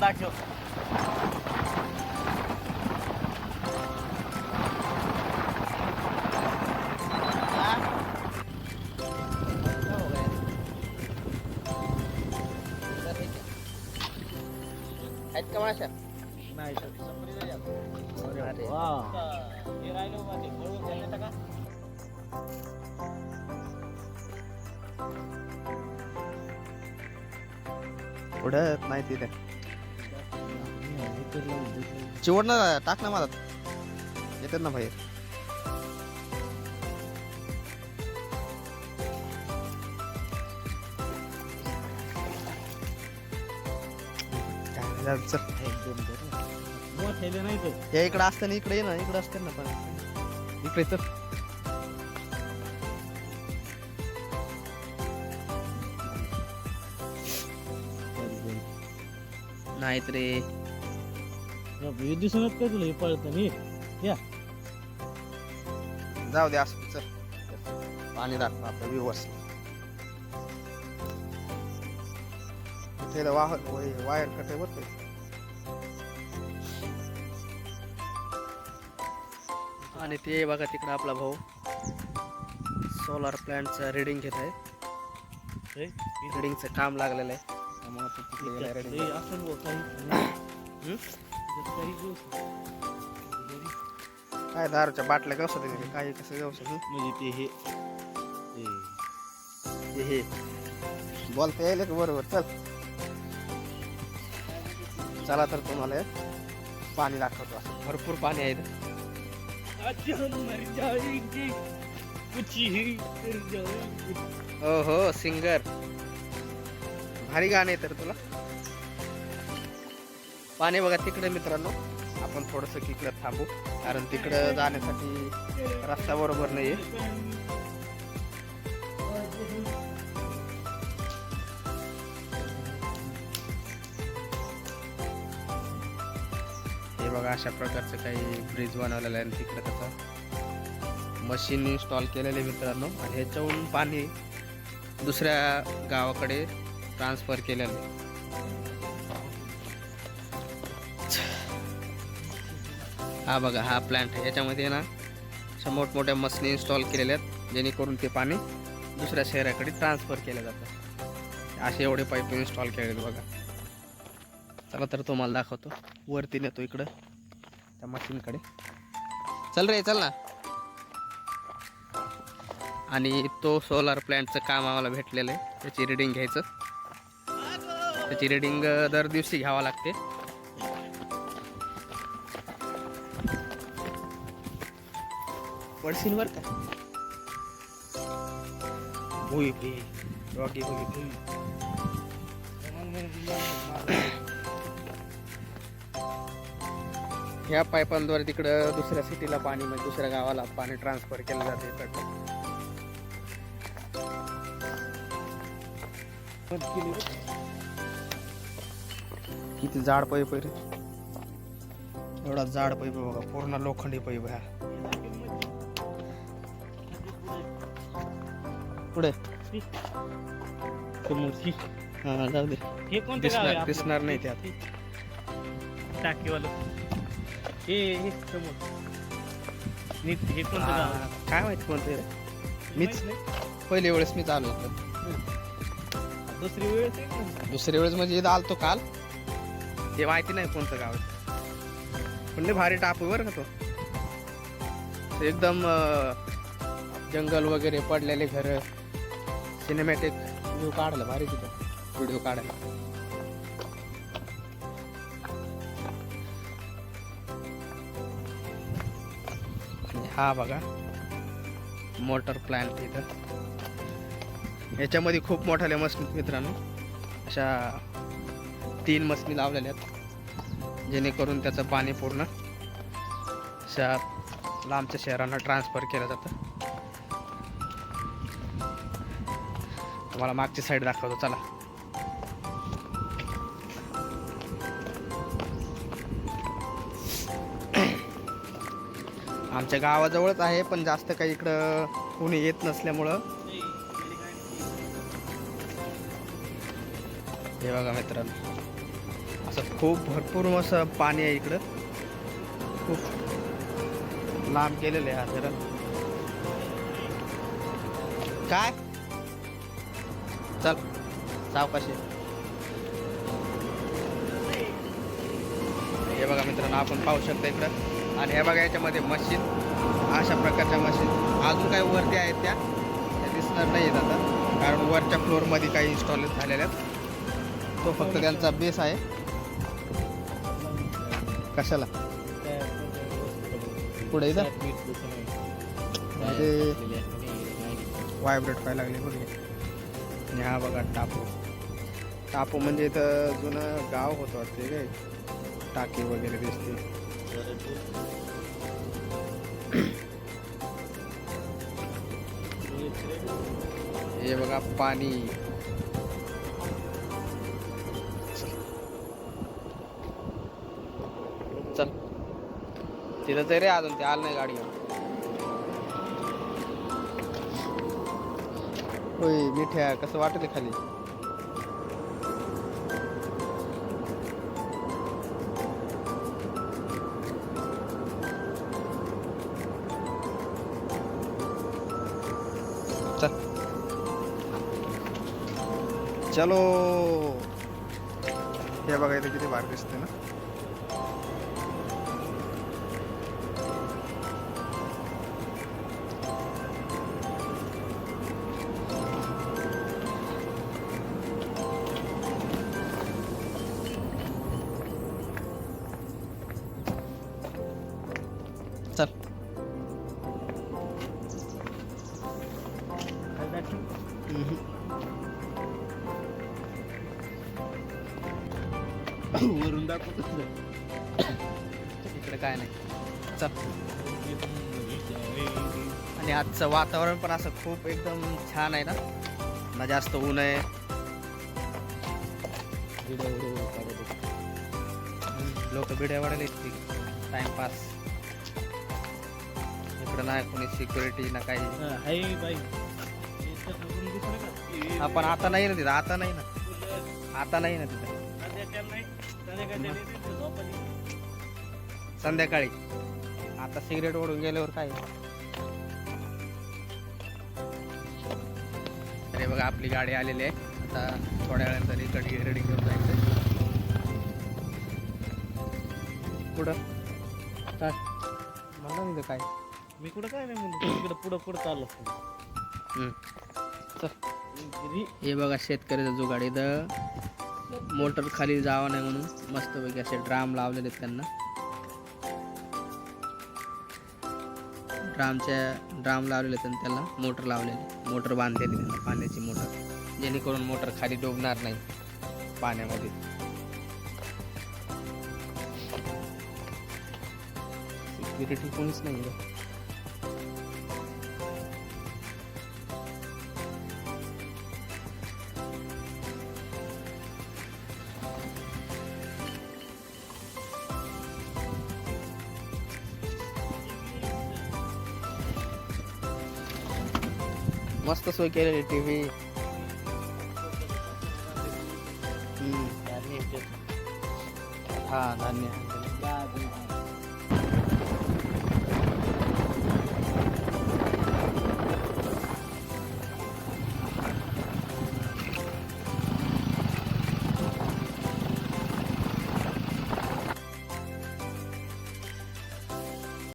Back hill. Head come on, sir. Nice. Wow. Here I know what it is. उडत नाही तिथे चिवड ना टाक ना मला. येतात ना बाहेर. हे इकडं असतं ना इकडे ये ना. इकडे असतं ना पण. इकडे तर नाहीत रे हे दिसूनच काय तुला हे पळतं मी जाऊ दे असं चल. पाणी दाखव आपलं व्ह्यूवर्स इथे वाह वायर कटे बघते आणि ते बघा तिकडं आपला भाऊ. सोलार प्लॅन्टचं रिडिंग घेत आहे. हे, रिडिंगचं काम लागलेलं आहे. काय दारूच्या बाटल्या कसं तिथे काही कसं जाऊ शकत म्हणजे ते हे. हे. बोलता येईल का? बरोबर चल. चला तर तुम्हाला पाणी दाखवतो. असं भरपूर पाणी आहे ही हो हो सिंगर. भारी गाणं आहे तर तुला. पाणी बघा तिकडे मित्रांनो. आपण थोडस इकडं थांबू. कारण तिकडं जाण्यासाठी रस्ता बरोबर नाहीये. हे बघा अशा प्रकारचं काही ब्रिज बनवलेलं आहे आणि तिकडे त्याचं मशीन इन्स्टॉल केलेले मित्रांनो. आणि ह्याच्याहून पाणी दुसऱ्या गावाकडे ट्रान्सफर केलेलं. हा बघा हा प्लांट आहे. याच्यामध्ये ना अशा मोठमोठ्या मशनी इन्स्टॉल केलेल्या आहेत जेणेकरून ते पाणी दुसऱ्या शहराकडे ट्रान्सफर केलं जातं. असे एवढे पाईप इन्स्टॉल केलेले बघा. चला तर तुम्हाला दाखवतो. वरती नेतो इकडं त्या मशीनकडे. चल रे चल ना. आणि तो सोलार प्लॅन्टचं काम आम्हाला भेटलेलं आहे. त्याची रिडिंग घ्यायचं. त्याची रिडिंग दर दिवशी घ्यावं लागते. पडशील बर का? भुई भुई डॉगी भुई भुई ह्या पाईपांद्वारे तिकडं दुसऱ्या सिटीला पाणी म्हणजे दुसऱ्या गावाला पाणी ट्रान्सफर केलं जाते इकडं किती जाड पाईप आहे रे. एवढा जाड पाईप आहे बघा पूर्ण लोखंडी पाईप हा. पुढे. हा जाऊ दे. हे कोणतं गाव आहे दिसणार आपलं? दिसणार नाही त्यात टाकीवालं. हे हे समोर. नीट हे कोणतं गाव आहे? हा, काय माहिती कोणतं आहे? रे मीच माहीत नाही. पहिल्या वेळेस मीच आलो होतो. दुसरी वेळ आहे का? दुसऱ्या वेळेस म्हणजे इथं आलतो काल. ते माहिती नाही कोणतं गाव आहे. पण भारी टापू बरं का तो. एकदम जंगल वगैरे पडलेले घर. सिनेमॅटिक व्ह्यू काढलं भारी तिथं. व्हिडिओ काढायला. हा बघा मोटर प्लांट इथं. याच्यामध्ये खूप मोठ्या लेमस मित्रांनो अशा तीन मशनी लावलेल्या आहेत. जेणेकरून त्याचं पाणी पूर्ण शहर लांबच्या शहरांना ट्रान्सफर केलं जातं. तुम्हाला मागची साईड दाखवतो चला. आमच्या गावाजवळच आहे पण जास्त काही इकडं कोणी येत नसल्यामुळं. हे बघा मित्रांनो. असं खूप भरपूर असं पाणी आहे इकडं. खूप लांब केलेलं आहे हा जरा. काय? चल सावकाशी. हे बघा मित्रांनो आपण पाहू शकतो इकडं. आणि हे बघा याच्यामध्ये मशीन अशा प्रकारच्या मशीन अजून काही वरती आहेत त्या. त्या दिसणार नाही आहेत आता. कारण वरच्या फ्लोअरमध्ये काही इन्स्टॉल झालेल्या आहेत. तो फक्त त्यांचा बेस आहे. कशाला? पुढे इथं? म्हणजे व्हायब्रेट व्हायला लागले बघे आणि हा बघा टापू. टापू म्हणजे इथं जुनं गाव होतं वाटते काय? टाकी वगैरे दिसते. हे बघा पाणी. तिथं तरी अजून ते आलं नाही गाडी होय मिठ्या कसं वाटत खाली चल। हे बघा इथे किती भारी दिसते ना? चल. वरून दाखवतो इकडे काय नाही. चल. आणि आजचं वातावरण पण असं खूप एकदम छान आहे ना? ना जास्त ऊन आहे. लोक बिड्या वाढायला येतील टाइमपास इकडं नाही कोणी सिक्युरिटी ना काही. हाय बाई? आपण आता नाही ना तिथं आता नाही ना. आता नाही ना तिथं. संध्याकाळ. आता सिगरेट ओढून गेल्यावर काय? अरे बघा आपली गाडी आलेली आहे. आता थोड्या वेळानंतर इकडे रेडी घेऊन जायचं पुढं काय? नाही काय. मी कुठं काय नाही म्हणतो इकडं पुढं पुढं चाललो असतो. हम्म. चल. घरी हे बघा शेतकऱ्याचा जो गाडी इथं. मोटर खाली जावा नाही म्हणून मस्तपैकी असे ड्राम लावलेले आहेत त्यांना. ड्रामच्या ड्राम लावलेले आहेत आणि त्याला मोटर लावलेली मोटर बांधलेली त्यांना पाण्याची मोटर. जेणेकरून मोटर खाली डोबणार नाही पाण्यामध्ये. सिक्युरिटी कोणीच नाही आहे मस्त सोय केलेली टी व्ही हा धान्य.